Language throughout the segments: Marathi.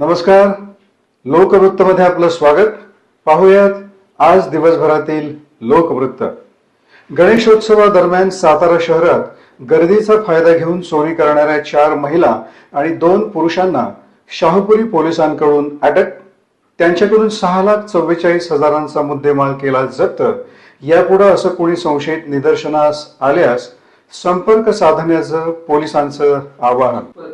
नमस्कार. लोकवृत्तमध्ये आपलं स्वागत. पाहूयात आज दिवसभरातील लोकवृत्त. गणेशोत्सवादरम्यान सातारा शहरात गर्दीचा फायदा घेऊन चोरी करणाऱ्या चार महिला आणि दोन पुरुषांना शाहूपुरी पोलिसांकडून अटक. त्यांच्याकडून सहा लाख चव्वेचाळीस हजारांचा मुद्देमाल केला जप्त. यापुढे असं कोणी संशयित निदर्शनास आल्यास संपर्क साधण्याचं पोलिसांचं आवाहन.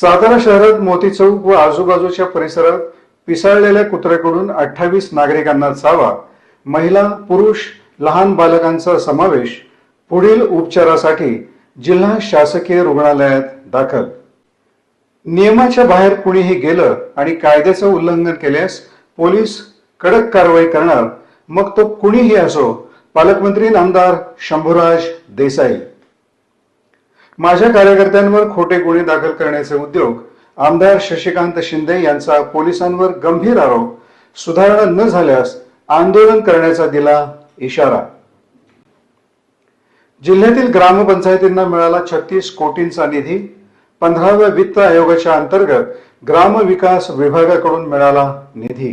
सातारा शहरात मोती चौक व आजूबाजूच्या परिसरात पिसाळलेल्या कुत्र्याकडून अठ्ठावीस नागरिकांना चावा महिला पुरुष लहान बालकांचा समावेश पुढील उपचारासाठी जिल्हा शासकीय रुग्णालयात दाखल. नियमाच्या बाहेर कुणीही गेलं आणि कायद्याचं उल्लंघन केल्यास पोलीस कडक कारवाई करणार मग तो कुणीही असो पालकमंत्री नामदार शंभूराज देसाई. माझ्या कार्यकर्त्यांवर खोटे गुन्हे दाखल करण्याचे उद्योग आमदार शशिकांत शिंदे यांचा पोलिसांवर गंभीर आरोप सुधारणा न झाल्यास आंदोलन करण्याचा दिला इशारा. जिल्ह्यातील ग्रामपंचायतींना मिळाला छत्तीस कोटींचा निधी. पंधराव्या वित्त आयोगाच्या अंतर्गत ग्राम विकास विभागाकडून मिळाला निधी.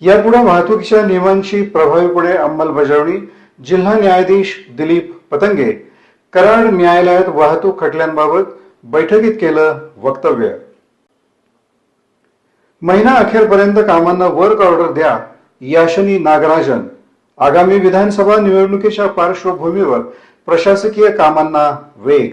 यापुढे वाहतुकीच्या नियमांची प्रभावीपणे अंमलबजावणी जिल्हा न्यायाधीश दिलीप पतंगे कराड न्यायालयात वाहतूक खटल्यांबाबत बैठकीत केलं वक्तव्य. महिना अखेरपर्यंत कामांना वर्क ऑर्डर द्या याशनी नागराजन. आगामी विधानसभा निवडणुकीच्या पार्श्वभूमीवर प्रशासकीय कामांना वेग.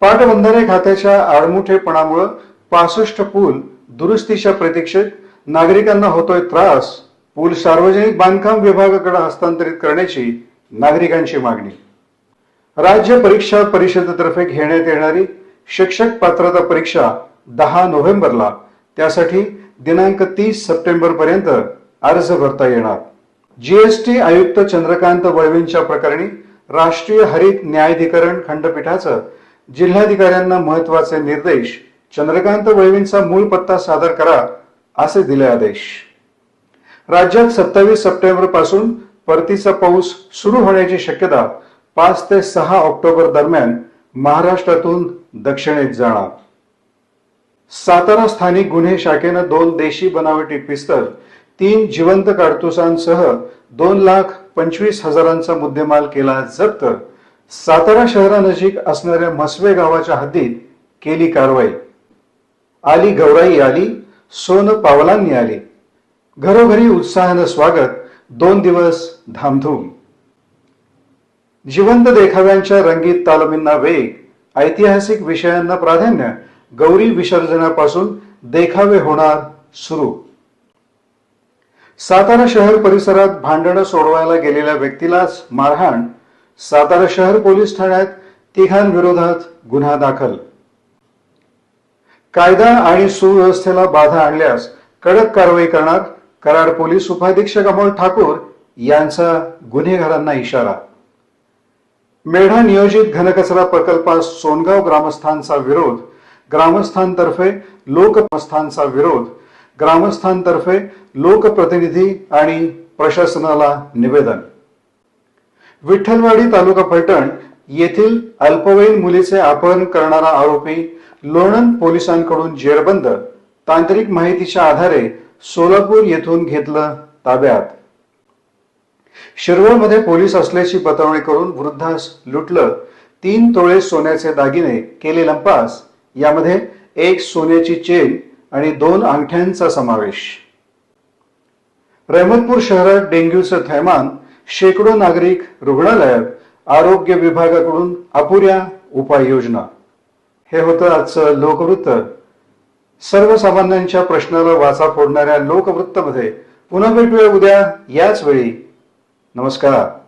पाटबंधारे खात्याच्या आडमुठेपणामुळे पासष्ट पूल दुरुस्तीच्या प्रतीक्षेत नागरिकांना होतोय त्रास पूल सार्वजनिक बांधकाम विभागाकडे हस्तांतरित करण्याची नागरिकांची मागणी. राज्य परीक्षा परिषदेतर्फे घेण्यात येणारी शिक्षक पात्रता परीक्षा दहा नोव्हेंबरला. त्यासाठी दिनांक तीस सप्टेंबर पर्यंत अर्ज भरता येणार. जीएसटी आयुक्त चंद्रकांत वळवींच्या प्रकरणी राष्ट्रीय हरित न्यायाधिकरण खंडपीठाचं जिल्हाधिकाऱ्यांना महत्त्वाचे निर्देश चंद्रकांत वळवींचा मूळ पत्ता सादर करा असे दिले आदेश. राज्यात सत्तावीस सप्टेंबरपासून परतीचा पाऊस सुरू होण्याची शक्यता पाच ते सहा ऑक्टोबर दरम्यान महाराष्ट्रातून दक्षिणेत जाणार. सातारा स्थानिक गुन्हे शाखेनं दोन देशी बनावटी पिस्तल तीन जिवंत काडतुसांसह दोन लाख पंचवीस हजारांचा मुद्देमाल केला जप्त. सातारा शहरानजीक असणाऱ्या मसवे गावाच्या हद्दीत केली कारवाई. आली गौराई आली सोन पावलांनी आली. घरोघरी उत्साहानं स्वागत दोन दिवस धामधूम. जिवंत देखाव्यांच्या रंगीत तालमींना वेग ऐतिहासिक विषयांना प्राधान्य गौरी विसर्जनापासून देखावे होणार सुरू. सातारा शहर परिसरात भांडणं सोडवायला गेलेल्या व्यक्तीलाच मारहाण सातारा शहर पोलीस ठाण्यात तिघांविरोधात गुन्हा दाखल. कायदा आणि सुव्यवस्थेला बाधा आणल्यास कडक कारवाई करणार कराड पोलीस उपाधीक्षक अमोल ठाकूर यांचा गुन्हेगारांना इशारा. मेढा नियोजित घनकचरा प्रकल्पास सोनगाव ग्रामस्थांचा विरोध ग्रामस्थांतर्फे लोकप्रस्थांचा विरोध ग्रामस्थांतर्फे लोकप्रतिनिधी आणि प्रशासनाला निवेदन. विठ्ठलवाडी तालुका फलटण येथील अल्पवयीन मुलीचे अपहरण करणारा आरोपी लोणंद पोलिसांकडून जेरबंद तांत्रिक माहितीच्या आधारे सोलापूर येथून घेतलं ताब्यात. शिरवळमध्ये पोलीस असल्याची बतावणी करून वृद्धास लुटलं. तीन तोळे सोन्याचे दागिने केले लंपास. यामध्ये एक सोन्याची चेन आणि दोन अंगठ्यांचा समावेश. रहमतपूर शहरात डेंग्यूचं थैमान शेकडो नागरिक रुग्णालयात आरोग्य विभागाकडून अपुऱ्या उपाययोजना. हे होतं आजचं लोकवृत्त. सर्वसामान्यांच्या प्रश्नाला वाचा फोडणाऱ्या लोकवृत्तमध्ये पुन्हा भेटूया उद्या याच वेळी नमस्कार.